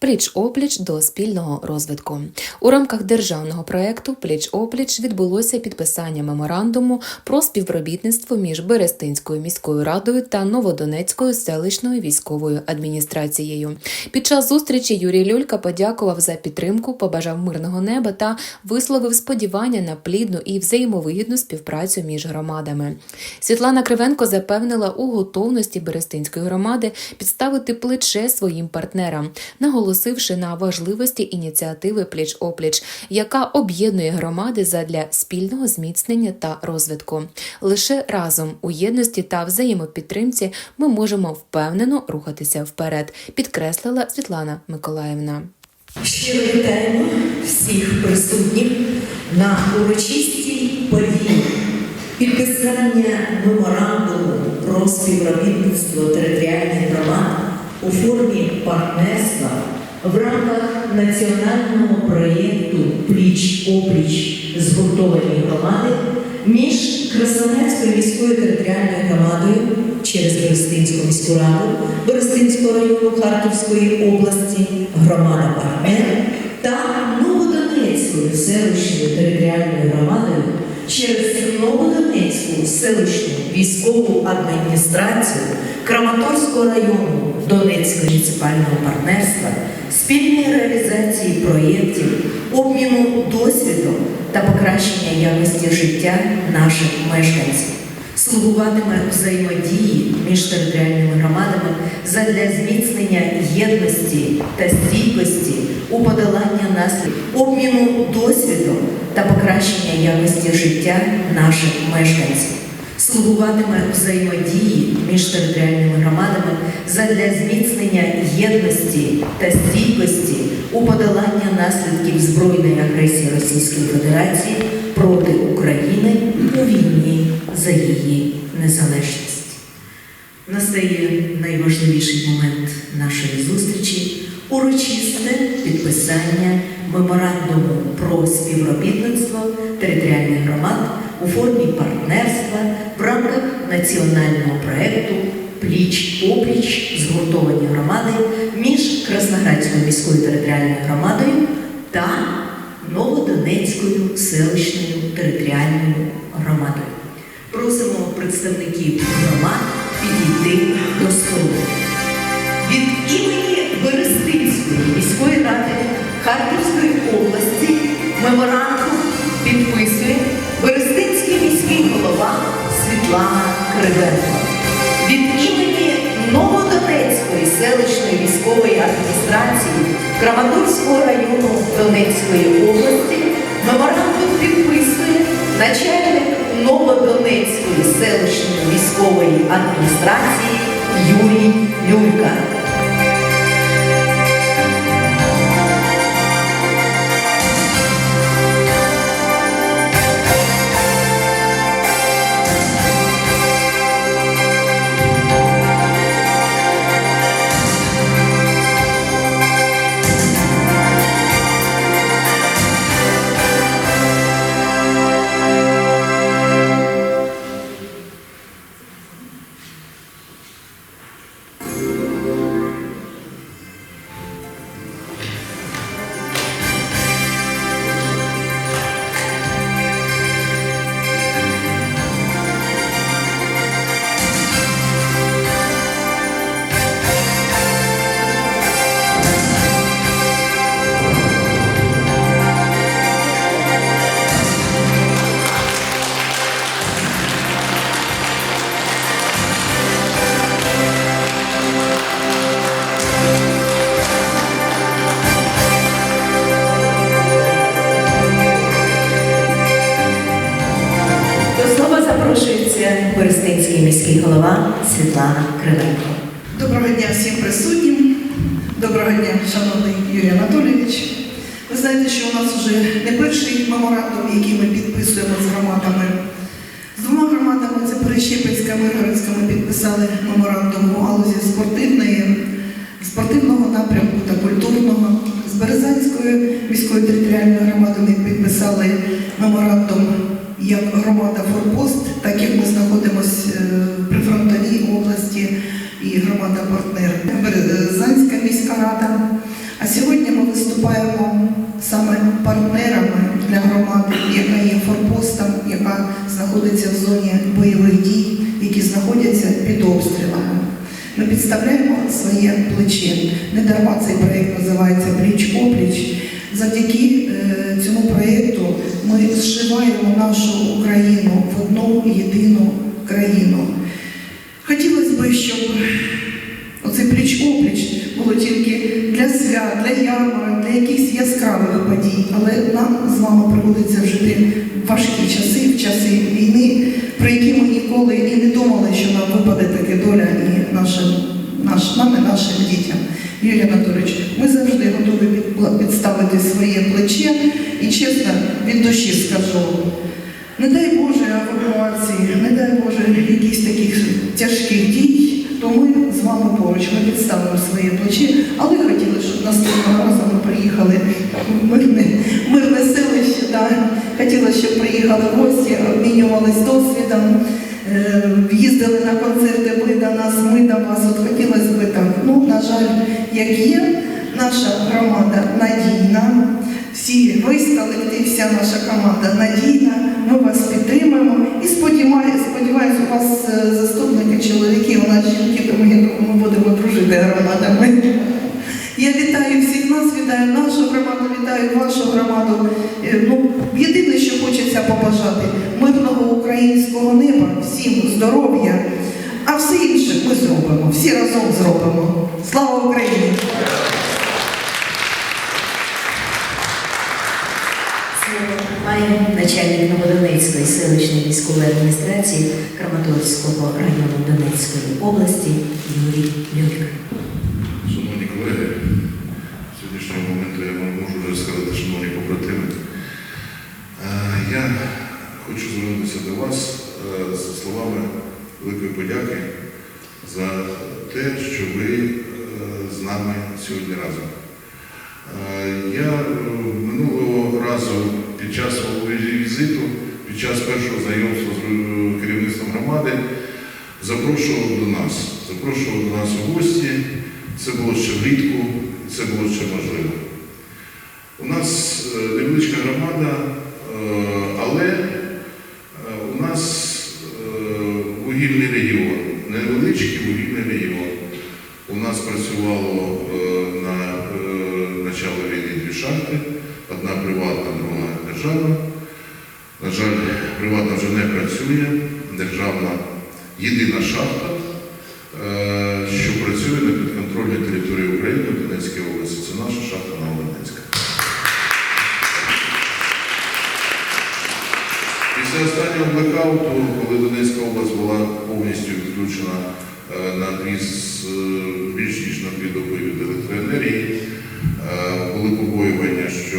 Пліч опліч до спільного розвитку у рамках державного проекту Пліч опліч відбулося підписання меморандуму про співробітництво між Берестинською міською радою та Новодонецькою селищною військовою адміністрацією. Під час зустрічі Юрій Люлька подякував за підтримку, побажав мирного неба та висловив сподівання на плідну і взаємовигідну співпрацю між громадами. Світлана Кривенко запевнила у готовності Берестинської громади підставити плече своїм партнерам, наголосивши на важливості ініціативи Пліч опліч, яка об'єднує громади задля спільного зміцнення та розвитку. Лише разом у єдності та взаємопідтримці ми можемо впевнено рухатися вперед, підкреслила Світлана Миколаївна. Щиро вітаємо всіх присутніх на урочистій події підписання меморандуму про співробітництво територіальних громад у формі партнерства в рамках національного проєкту Пліч опліч згуртовані громади між Красноярською міською територіальною громадою через Берестинську міську раду Берестинського району Харківської області, громада партнер та Новодонецькою селищною територіальною громадою через Новодонецьку селищну військову адміністрацію Краматорського району Донецького муніципального партнерства, спільної реалізації проєктів, обміну досвідом та покращення якості життя наших мешканців слугуватиме взаємодії між територіальними громадами задля зміцнення єдності та стійкості у подоланні наслідків, обміну досвідом та покращення якості життя наших мешканців. Слугуватиме взаємодії між територіальними громадами задля зміцнення єдності та стійкості у подоланні наслідків збройної агресії Російської Федерації проти України у війні за її незалежність. Настає найважливіший момент нашої зустрічі урочисте підписання меморандуму про співробітництво територіальних громад у формі партнерства в рамках національного проекту Пліч опліч згуртовані громади між Красноградською міською територіальною громадою та Новодонецькою селищною територіальною громадою. Просимо представників громад підійти до столу. Від імені Берестинської міської ради Харківської області меморандум Світлана Кривенко. Від імені Новодонецької селищної військової адміністрації Краматорського району Донецької області меморандум підписує начальник Новодонецької селищної військової адміністрації Юрій Люлька. Голова Світлана Кривенко. Доброго дня всім присутнім. Доброго дня, шановний Юрій Анатолійович. Ви знаєте, що у нас вже не перший меморандум, який ми підписуємо з громадами. З двома громадами це Перещепецька, Миргородська, ми підписали меморандум у галузі спортивної, спортивного напрямку та культурного. З Березанською міською територіальною громадою ми підписали меморандум як громада Форпост, так як ми знаходимося е, при фронтовій області і громада партнер Березанська міська рада. А сьогодні ми виступаємо саме партнерами для громади, яка є форпостом, яка знаходиться в зоні бойових дій, які знаходяться під обстрілами. Ми підставляємо своє плече. Не дарма цей проєкт називається Пліч-опліч. Завдяки е, цьому проєкту ми зшиваємо нашу Україну в одну єдину країну. Хотілося б, щоб оцей пліч опліч було тільки для свят, для ярмарок, для якихось яскравих подій. Але нам з вами приводиться жити важкі часи, в часи війни, про які ми ніколи і не думали, що нам випаде таке доля і нашим, наш, нам і нашим дітям. Юрій Анатолійович, ми завжди готові підставити своє плече і чесно від душі скажу. Не дай Боже евакуації, не дай Боже якихось таких тяжких дій, то ми з вами поруч, ми підставимо своє плече, але хотіли, щоб наступного разу ми приїхали в мирне, мирне селище. Да. Хотіла, щоб приїхали гості, обмінювались досвідом, їздили на концерти, ви до нас, ми до вас. От хотілося б так. Ну, на жаль, як є, наша громада надійна. Всі весь колектив, вся наша команда надійна. Ми вас підтримуємо і сподіваюся, сподіваюся, у вас е, заступники, чоловіки, у нас жінки, тому я думаю, ми будемо дружити громадами. Я вітаю всіх нас, вітаю нашу громаду, вітаю вашу громаду. Е, Ну, єдине, що хочеться побажати мирного українського неба, всім здоров'я, а все інше ми зробимо, всі разом зробимо. Слава Україні! Має начальник Новодонецької селищної військової адміністрації Краматорського району Донецької області Юрій Люльк. Шановні колеги, з сьогоднішнього моменту я вам можу вже сказати, шановні побратими, е, я хочу звернутися до вас е, з словами великої подяки за те, що ви е, з нами сьогодні разом. Я минулого разу під час свого візиту, під час першого знайомства з керівництвом громади, запрошував до нас, запрошував до нас у гості. Це було ще влітку, це було ще можливо. Громада, е, але е, у нас е, вугільний регіон, невеличкий вугільний регіон. У нас працювало на початку війни дві шахти, одна приватна, друга державна. На жаль, приватна вже не працює, державна єдина шахта, е, що працює на підконтрольній території України в Донецькій області. Це наша шахта Новодонецька. Після останнього блекауту, коли Донецька область була повністю відключена е, на дві з е, більш ніж на дві доби від електроенергії, е, були побоювання, що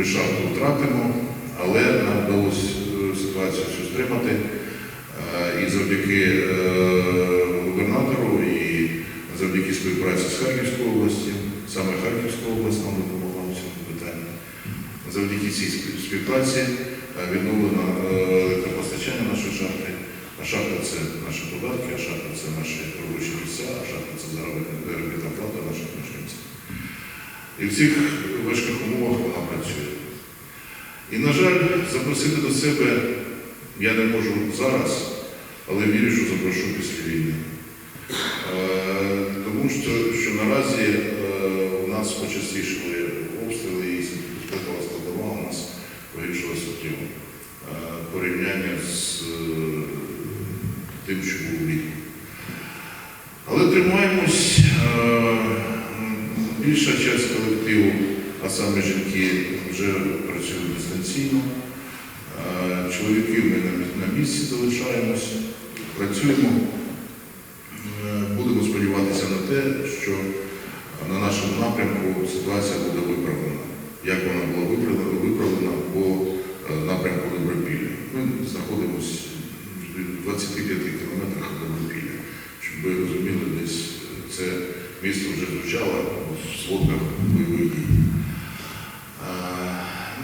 ми шахту втратимо, але нам вдалося е, ситуацію цю стримати. Е, І завдяки е, губернатору і завдяки співпраці з Харківською областю, саме Харківська область нам допомогла в цьому питанні. Завдяки цій співпраці відновлено електропостачання нашої шахти. А шахта це наші податки, а шахта це наші робочі місця, а шахта це заробітна плата наших мешканців. І в цих важких умовах вона працює. І, на жаль, запросити до себе я не можу зараз, але вірю, що запрошу після війни. Е, Тому що, що наразі е, у нас почастішили обстріли і безпекова складова у нас погіршила суттєво. Е, Порівняння з тим, що був влітку. Але тримаємось. Більша частина колективу, а саме жінки, вже працюють дистанційно. Чоловіки ми на- місці залишаємось, працюємо. Е, Будемо сподіватися на те, що на нашому напрямку ситуація буде виправлена. Як вона була виправлена, виправлена по е, напрямку Добропілля. Ми знаходимося в 25 кілометрах Добропілля. Щоб ви розуміли, десь це місто вже звучало в сводках бойових дій.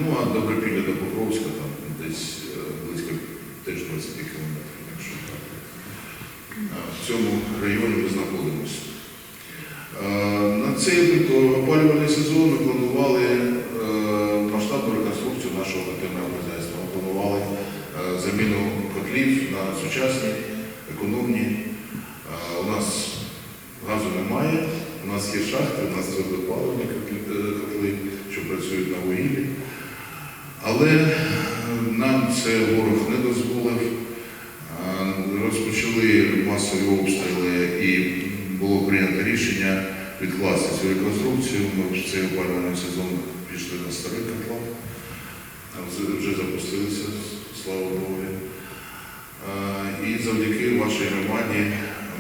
Ну, а Добропілля до Покровська там десь е, близько теж 20 кілометрів. Так що так. В цьому районі ми знаходимося. Е, На цей опалювальний сезон ми планували е, масштабну реконструкцію нашого котельного хазяйства. Ми планували заміну котлів на сучасні, економні. У нас газу немає, у нас є шахти, у нас е, котли, що працюють на вугіллі. Але е, нам це ворог не дозволив. Розпочали масові обстріли і було прийнято рішення відкласти цю реконструкцію. Ми в цей опалювальний сезон пішли на старий котло. Вже- запустилися, слава Богу. І завдяки вашій громаді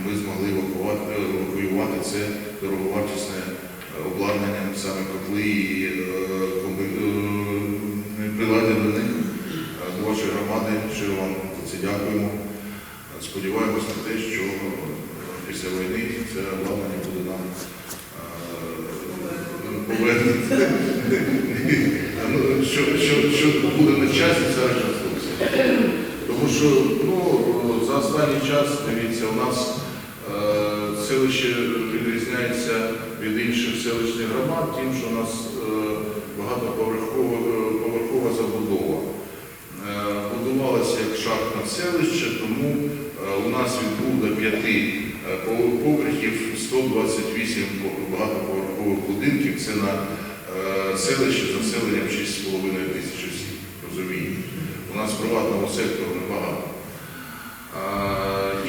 ми змогли евакуювати це дороговартісне обладнання, саме котли і е, приладдя до них громади. Щиро вам за це дякуємо. Сподіваємось на те, що е, після війни це обладнання буде нам е, повернути. Ну, Що, що, буде на часі ця реконструкція. Тому що ну, за останній час, дивіться, у нас е, селище відрізняється від інших селищних громад, тим, що у нас е, е, забудова. Е, будувалося як шахтне селище, тому е, у нас від 2 до 5 е, поверхів 128 багатоповерхових будинків. Це на селище з населенням 6,5 тисяч осіб. Розумієте? У нас приватного сектору небагато.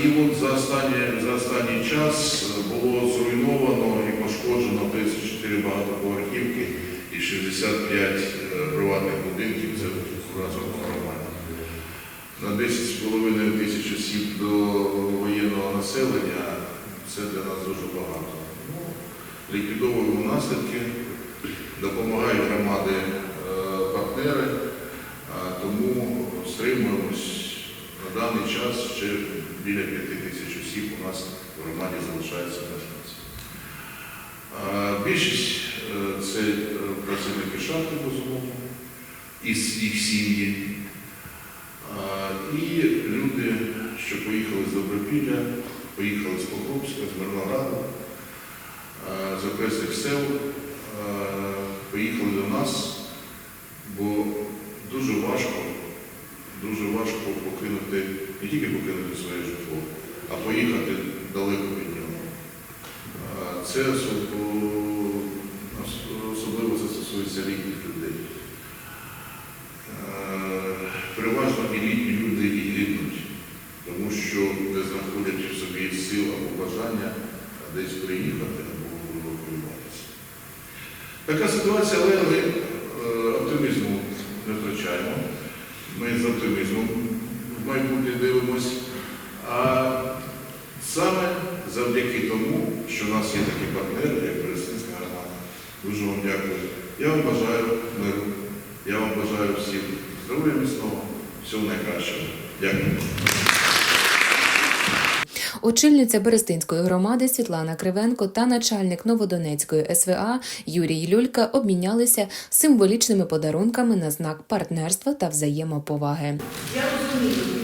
І от за останній, за останній час було зруйновано і пошкоджено 34 багатоповерхівки і 65 е, приватних будинків. Це разом громаді. На 10,5 тисяч осіб до воєнного населення це для нас дуже багато. Ну, Ліквідовуємо наслідки, допомагають громади е, партнери, тому стримуємось на даний час ще біля 5 тисяч осіб у нас в громаді залишається мешканці. А, Більшість е, це е, працівники шахти, безумовно, і с- їх сім'ї. І люди, що поїхали з Добропілля, поїхали з Покровська, з Мирнограду, а, з окресних сел, поїхали до нас, бо дуже важко, дуже важко покинути, не тільки покинути своє житло, а поїхати далеко від нього. Це особ- особливо це стосується літніх людей. Е, Переважно і літні люди і гинуть, тому що не знаходять в собі сил або бажання десь приїхати або евакуюватися. Така ситуація, але ми е, оптимізму не втрачаємо. Ми з оптимізмом в майбутнє дивимось. А саме завдяки тому, що в нас є такі партнери, як Берестинська громада. Дуже вам дякую. Я вам бажаю миру. Я вам бажаю всім здоров'я міцного, всього найкращого. Дякую. Очільниця Берестинської громади Світлана Кривенко та начальник Новодонецької СВА Юрій Люлька обмінялися символічними подарунками на знак партнерства та взаємоповаги. Я розумію,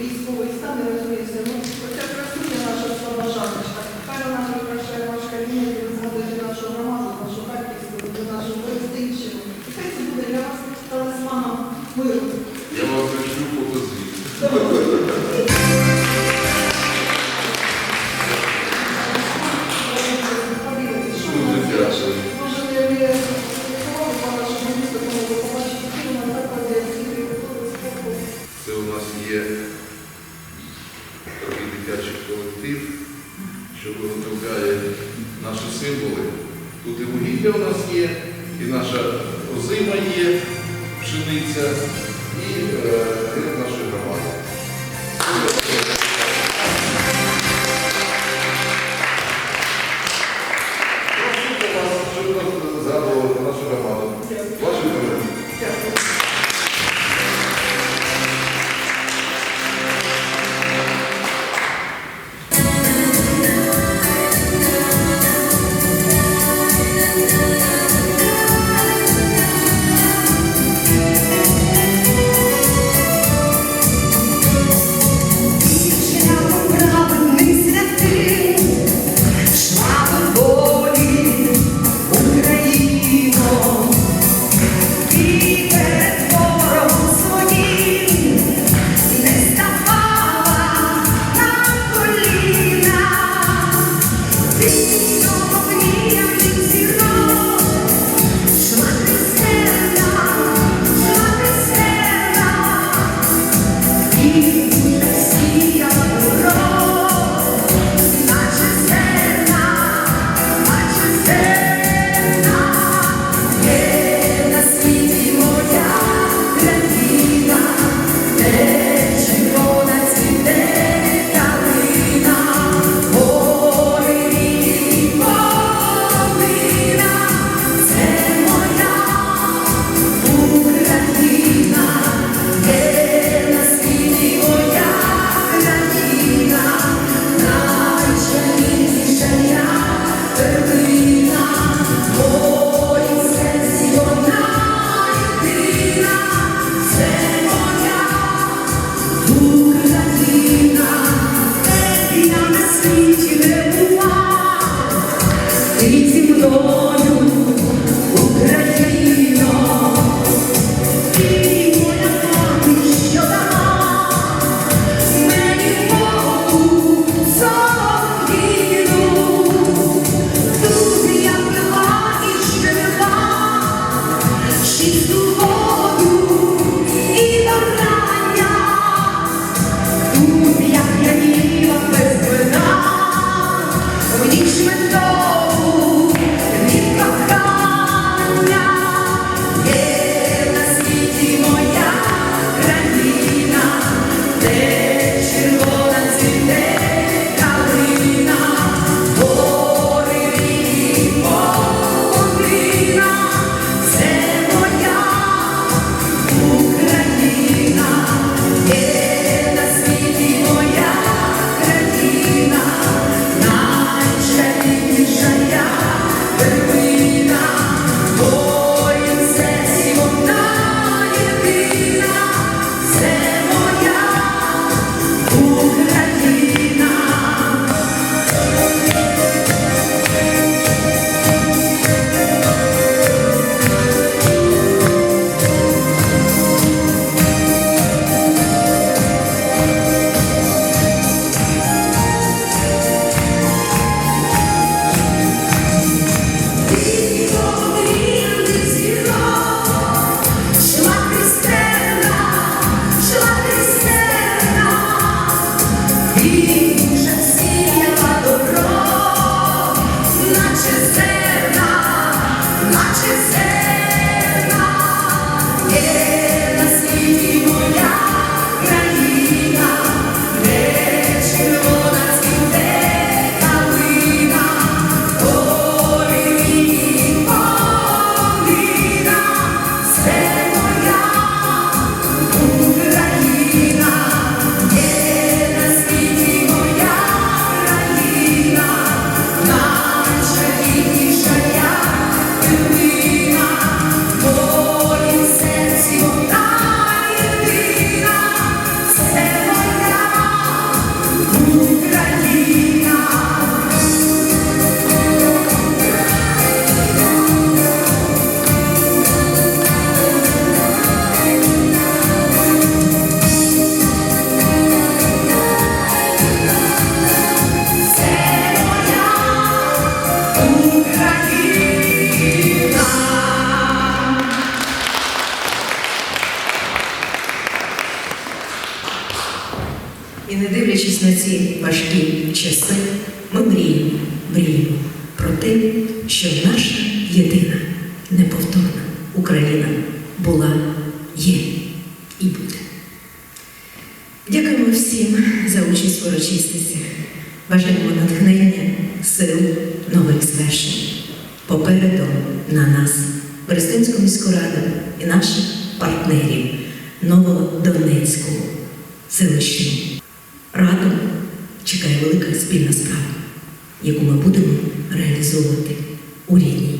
про що наша єдина, неповторна Україна була, є і буде. Дякуємо всім за участь в урочистостях. Бажаємо натхнення, сил, нових звершень. Попереду на нас, Берестинську міську раду і наших партнерів Новодонецьку селищну раду чекає велика спільна справа, яку ми будемо реалізовувати у рідній